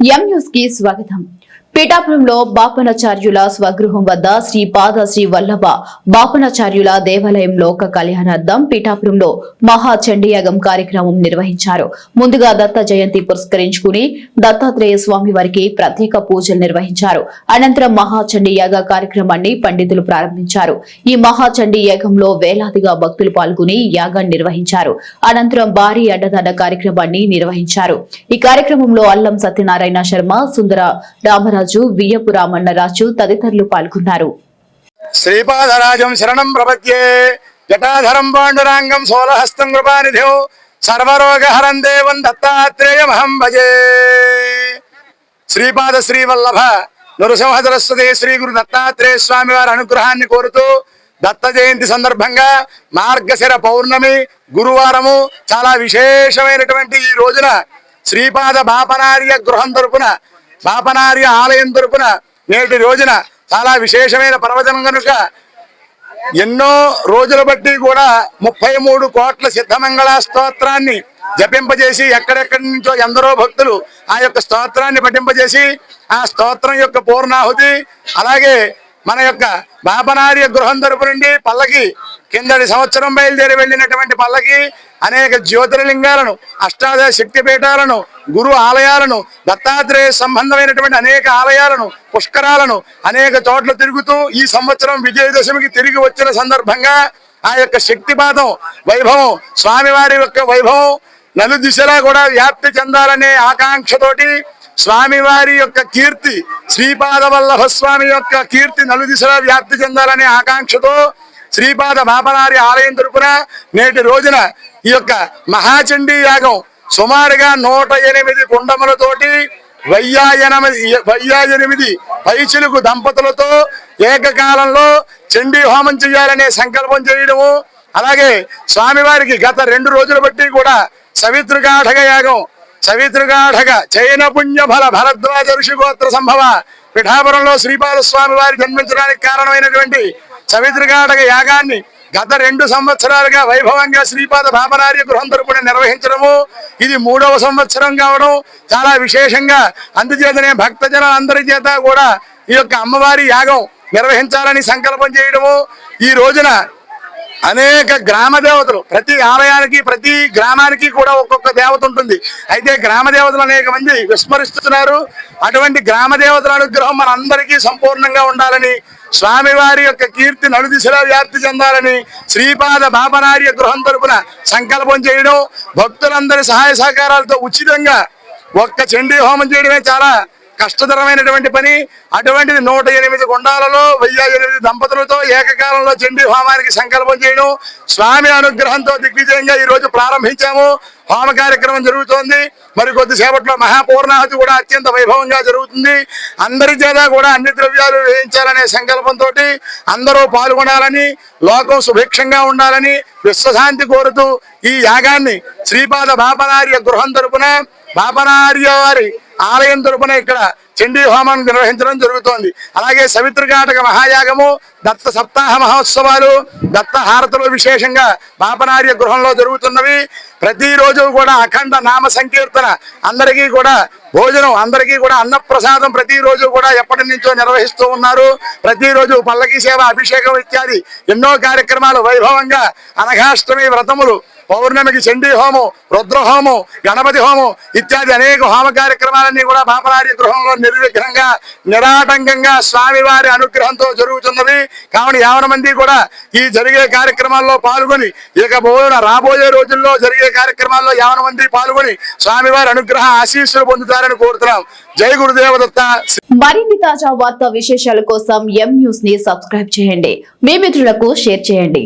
ఎం న్యూస్కి స్వాగతం పీఠాపురంలో బాపనాచార్యుల స్వగృహం వద్ద శ్రీ పాద శ్రీ వల్లభ బాపనాచార్యుల దేవాలయం లోక కళ్యాణార్థం పీఠాపురంలో మహా చండీయాగం కార్యక్రమం నిర్వహించారు. ముందుగా దత్త జయంతి పురస్కరించుకుని దత్తాత్రేయ స్వామి వారికి ప్రత్యేక పూజలు నిర్వహించారు. అనంతరం మహా చండీయాగ కార్యక్రమాన్ని పండితులు ప్రారంభించారు. ఈ మహా యాగంలో వేలాదిగా భక్తులు పాల్గొని యాగాన్ని నిర్వహించారు. అనంతరం భారీ అడ్డదండ కార్యక్రమాన్ని నిర్వహించారు. ఈ కార్యక్రమంలో అల్లం సత్యనారాయణ శర్మ సుందర రామరాజు వియ్యపు రామన్నరాజు తదితరులు పాల్గొన్నారు. శ్రీపాదరాజం శరణం ప్రపద్యే జటాధరం పాండురాంగం సోలహస్తం కృపానిధిం సర్వరోగహరం దేవం దత్తాత్రేయమహం భజే. శ్రీపాద శ్రీవల్లభ నృసింహ సరస్వతి శ్రీ గురు దత్తాత్రేయ స్వామి వారి అనుగ్రహాన్ని కోరుతూ దత్త జయంతి సందర్భంగా మార్గశిర పౌర్ణమి గురువారము చాలా విశేషమైనటువంటి ఈ రోజున శ్రీపాద బాపనార్య గృహం తరపున బాపనార్య ఆలయం తరపున నేటి రోజున చాలా విశేషమైన పర్వచనం కనుక ఎన్నో రోజుల బట్టి కూడా ముప్పై మూడు కోట్ల సిద్ధమంగళ స్తోత్రాన్ని జపింపజేసి ఎక్కడెక్కడి నుంచో ఎందరో భక్తులు ఆ యొక్క స్తోత్రాన్ని పఠింపజేసి ఆ స్తోత్రం యొక్క పూర్ణాహుతి అలాగే మన యొక్క బాపనార్య గృహం తరపు నుండి పల్లకి కిందటి సంవత్సరం బయలుదేరి వెళ్ళినటువంటి పల్లకి అనేక జ్యోతిర్లింగాలను అష్టాదశ శక్తి పీఠాలను గురు ఆలయాలను దత్తాత్రేయ సంబంధమైనటువంటి అనేక ఆలయాలను పుష్కరాలను అనేక చోట్ల తిరుగుతూ ఈ సంవత్సరం విజయదశమికి తిరిగి వచ్చిన సందర్భంగా ఆ యొక్క శక్తిపాతం వైభవం స్వామివారి యొక్క వైభవం నలు దిశలా కూడా వ్యాప్తి చెందాలనే ఆకాంక్షతోటి స్వామివారి యొక్క కీర్తి శ్రీపాద వల్లభ స్వామి యొక్క కీర్తి నలు దిశలా వ్యాప్తి చెందాలనే ఆకాంక్షతో శ్రీపాద పాపనారి ఆలయం తరపున నేటి రోజున ఈ యొక్క మహాచండీ యాగం సుమారుగా నూట ఎనిమిది కుండములతోటి వెయ్యాయనమిది వెయ్యాయనిమిది పైచులకు దంపతులతో ఏకకాలంలో చండీ హోమం చేయాలనే సంకల్పం చేయడము. అలాగే స్వామివారికి గత రెండు రోజులు బట్టి కూడా సవితృగాఢగ యాగం సవితృగాఢగ చైన పుణ్య ఫల భరద్వాజ ఋషిగోత్ర సంభవ పిఠాపురంలో శ్రీపాద స్వామి వారి జన్మించడానికి కారణమైనటువంటి సవితృగాఢగ యాగాన్ని గత రెండు సంవత్సరాలుగా వైభవంగా శ్రీపాద భామనార్య గృహం తరపున నిర్వహించడము. ఇది మూడవ సంవత్సరం కావడం. చాలా విశేషంగా అందుచేతనే భక్తజన అందరి చేత కూడా ఈ యొక్క అమ్మవారి యాగం నిర్వహించాలని సంకల్పం చేయడము. ఈ రోజున అనేక గ్రామ దేవతలు ప్రతి ఆలయానికి ప్రతి గ్రామానికి కూడా ఒక్కొక్క దేవత ఉంటుంది. అయితే గ్రామ దేవతలు అనేక మంది విస్మరిస్తున్నారు. అటువంటి గ్రామ దేవతల అనుగ్రహం మనందరికీ సంపూర్ణంగా ఉండాలని స్వామివారి యొక్క కీర్తి నలుదిశలా వ్యాప్తి చెందాలని శ్రీపాద బాపనార్య గృహం తరపున సంకల్పం చేయడం భక్తులందరి సహాయ సహకారాలతో ఉచితంగా ఒక్క చండీ హోమం చేయడమే చాలా కష్టతరమైనటువంటి పని. అటువంటిది నూట ఎనిమిది గుండాలలో వెయ్యి ఎనిమిది దంపతులతో ఏకకాలంలో చండీ హోమానికి సంకల్పం చేయడం. స్వామి అనుగ్రహంతో దిగ్విజయంగా ఈ రోజు ప్రారంభించాము. హోమ కార్యక్రమం జరుగుతోంది. మరి కొద్దిసేపట్లో మహాపూర్ణాహతి కూడా అత్యంత వైభవంగా జరుగుతుంది. అందరి చేత కూడా అన్ని ద్రవ్యాలు వేయించాలనే సంకల్పంతో అందరూ పాల్గొనాలని లోకం సుభిక్షంగా ఉండాలని విశ్వశాంతి కోరుతూ ఈ యాగాన్ని శ్రీపాద బాపనార్య గృహం తరపున బాపనార్య వారి ఆలయం తరపున ఇక్కడ చండీ హోమం నిర్వహించడం జరుగుతోంది. అలాగే సవిత్రఘాటక మహాయాగము దత్త సప్తాహ మహోత్సవాలు దత్త హారతులు విశేషంగా పాపనార్య గృహంలో జరుగుతున్నవి. ప్రతిరోజు కూడా అఖండ నామ సంకీర్తన. అందరికీ కూడా భోజనం అందరికీ కూడా అన్నప్రసాదం ప్రతిరోజు కూడా ఎప్పటి నుంచో నిర్వహిస్తూ ఉన్నారు. ప్రతిరోజు పల్లకి సేవ అభిషేకం ఇత్యాది ఎన్నో కార్యక్రమాలు వైభవంగా అనఘాష్టమి వ్రతములు పౌర్ణమికి చండీ హోమం రుద్రహోమం గణపతి హోమం ఇత్యాది అనేక హోమ కార్యక్రమాలన్నీ కూడా పాపనార్య గృహంలో నిర్విఘ్నంగా నిరాటంకంగా స్వామివారి అనుగ్రహంతో జరుగుతున్నది. కావున యావన మంది కూడా ఈ జరిగే కార్యక్రమాల్లో పాల్గొని ఇక బోధన రాబోయే రోజుల్లో జరిగే కార్యక్రమాల్లో యావన మంది పాల్గొని స్వామివారి అనుగ్రహ ఆశీస్సులు పొందుతారని కోరుతున్నాం. జై గురుదేవదత్త. మరిన్ని తాజా వార్తా విశేషాల కోసం ఎం న్యూస్ని సబ్స్క్రైబ్ చేయండి. మీ మిత్రులకు షేర్ చేయండి.